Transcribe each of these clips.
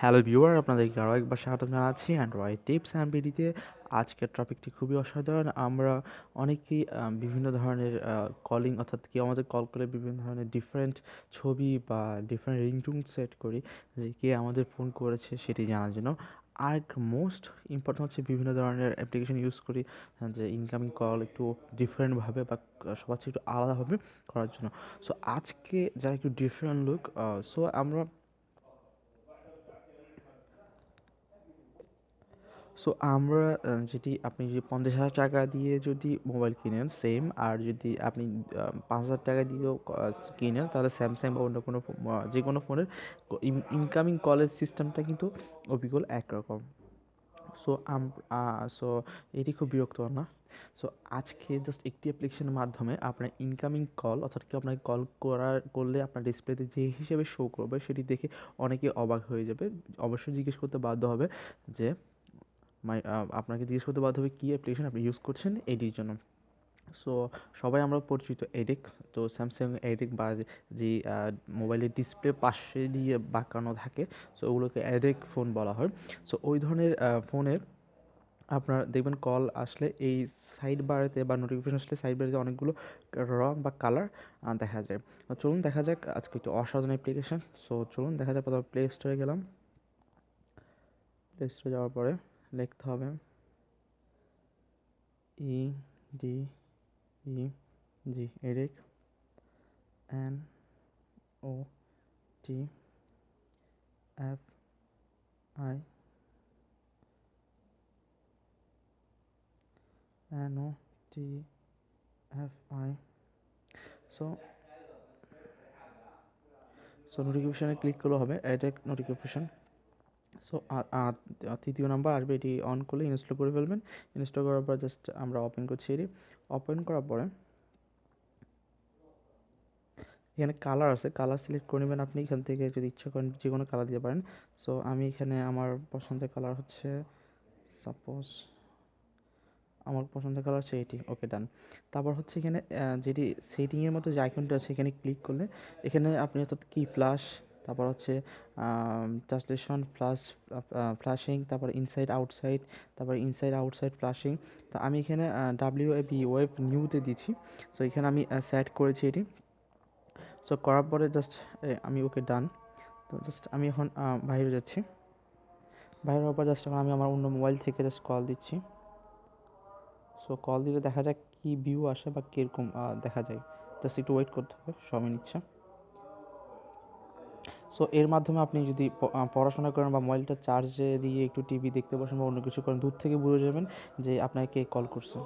Hello viewer আপনাদেরকে আরও একবার স্বাগত জানাচ্ছি অ্যান্ড্রয়েড টিপস অ্যান্ড বিডিতে আজকের টপিকটি খুবই অসাধারণ। আমরা অনেকেই বিভিন্ন ধরনের কলিং অর্থাৎ কেউ আমাদের কল করে বিভিন্ন ধরনের ডিফারেন্ট ছবি বা ডিফারেন্ট রিংটুন সেট করি, যে কে আমাদের ফোন করেছে সেটি জানার জন্য। আর মোস্ট ইম্পর্টেন্ট হচ্ছে বিভিন্ন ধরনের অ্যাপ্লিকেশন ইউজ করি যে ইনকামিং কল একটু ডিফারেন্টভাবে বা সবার চেয়ে একটু আলাদাভাবে করার জন্য। সো আজকে যারা একটু ডিফারেন্ট লুক সো আমরা সো আমরা যেটি আপনি যদি পঞ্চাশ হাজার টাকা দিয়ে যদি মোবাইল কিনেন সেম আর যদি আপনি পাঁচ হাজার টাকা দিয়েও ক- কিনেন, তাহলে স্যামসাং বা অন্য কোনো যে কোনো ফোনের ইনকামিং কলের সিস্টেমটা কিন্তু অবিকল একরকম। সো আম সো এটি খুব বিরক্তকর না। সো আজকে জাস্ট একটি অ্যাপ্লিকেশনের মাধ্যমে আপনার ইনকামিং কল অর্থাৎ কেউ আপনাকে কল করার, করলে আপনার ডিসপ্লেতে যে হিসেবে শো করবে, সেটি দেখে অনেকে অবাক হয়ে যাবে। অবশ্যই জিজ্ঞেস করতে বাধ্য হবে যে মাই আপনাকে জিজ্ঞেস করতে বাধ্য হবে কী অ্যাপ্লিকেশন আপনি ইউজ করছেন এটির জন্য। সো সবাই আমরা পরিচিত এডিক তো স্যামসাং এডিক বা যে- মোবাইলের ডিসপ্লে পাশে দিয়ে বাঁকানো থাকে সো ওগুলোকে এডিক ফোন বলা হয়। সো ওই ধরনের ফোনে আপনার দেখবেন কল আসলে এই সাইড বারেতে বা নোটিফিকেশন আসলে সাইড বারেতে অনেকগুলো রং বা কালার দেখা যায়। চলুন দেখা যাক, আজকে একটু অসাধারণ অ্যাপ্লিকেশন সো চলুন দেখা যাক, প্রথমে প্লে স্টোরে গেলাম। প্লে স্টোরে যাওয়ার পরে লিখতে হবে। E D E G Eric N O T F I N O T F I so so নোটিফিকেশানে click করলে হবে অ্যাডেক নোটিফিকেশান সো তৃতীয় নাম্বার আসবে, এটি অন করলে ইনস্টল করে ফেলবেন। ইনস্টল করার পর জাস্ট আমরা ওপেন করছি এটি। ওপেন করার পরে এখানে কালার আছে কালার সিলেক্ট করে নেবেন আপনি। এখান থেকে যদি ইচ্ছা করেন যে কোনো কালার দিতে পারেন। সো আমি এখানে আমার পছন্দের কালার হচ্ছে সাপোজ আমার পছন্দের কালার হচ্ছে এটি। ওকে ডান তারপর হচ্ছে এখানে যেটি সেটিংয়ের মতো যে আইকনটা আছে, এখানে ক্লিক করলে এখানে আপনি অর্থাৎ কি ফ্লাশ তারপর হচ্ছে ট্রান্সলেশন ফ্লাশ ফ্লাশিং তারপর ইনসাইড আউটসাইড তারপর ইনসাইড আউটসাইড ফ্লাশিং তো আমি এখানে ডাব্লিউ বি ওয়েব নিউতে দিচ্ছি সো এখানে আমি সেট করেছি এটি। সো করার পরে জাস্ট আমি ওকে ডান তো জাস্ট আমি এখন বাইরে যাচ্ছি। বাইরে হওয়ার পর জাস্ট এখন আমি আমার অন্য মোবাইল থেকে জাস্ট কল দিচ্ছি। সো কল দিলে দেখা যাক কী ভিউ আসে বা কীরকম দেখা যায়। জাস্ট একটু ওয়েট করতে হবে, সময় নিচ্ছে। সো এর মাধ্যমে আপনি যদি পড়াশোনা করেন বা মোবাইলটা চার্জে দিয়ে একটু টিভি দেখতে বসেন বা অন্য কিছু করেন, দূর থেকে বুঝে যাবেন যে আপনাকে কল করছে।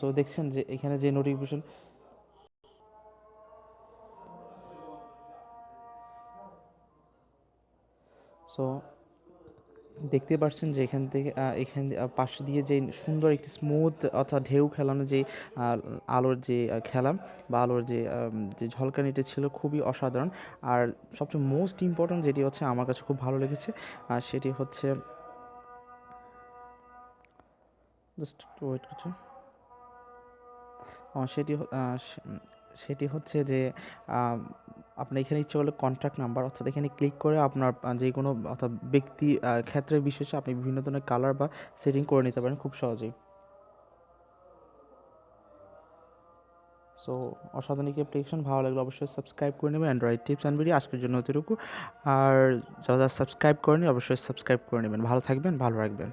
সো দেখছেন যে এখানে যে নোটিফিকেশন সো দেখতে পাচ্ছেন যে এখান থেকে এখান পাশ দিয়ে যে সুন্দর একটি স্মুথ অর্থাৎ ঢেউ খেলানো যে আলোর যে খেলা বা আলোর যে যে ঝলকানিটা ছিল খুবই অসাধারণ। আর সবচেয়ে মোস্ট ইম্পর্ট্যান্ট যেটি হচ্ছে আমার কাছে খুব ভালো লেগেছে আর সেটি হচ্ছে জাস্ট ওয়েট করছি সেটি সেটি হচ্ছে যে আপনার এখানে ইচ্ছে করলে কন্ট্যাক্ট নাম্বার অর্থাৎ এখানে ক্লিক করে আপনার যে কোনো, অর্থাৎ ব্যক্তি ক্ষেত্রে বিশেষে আপনি বিভিন্ন ধরনের কালার বা সেটিং করে নিতে পারেন খুব সহজেই। সো অসাধারণ একটি অ্যাপ্লিকেশন ভালো লাগলে অবশ্যই সাবস্ক্রাইব করে নেবেন। অ্যান্ড্রয়েড টিপস অ্যান্ড ভিডিও আজকের জন্য এতটুকু। আর যারা যারা সাবস্ক্রাইব করেনি অবশ্যই সাবস্ক্রাইব করে নেবেন। ভালো থাকবেন, ভালো রাখবেন।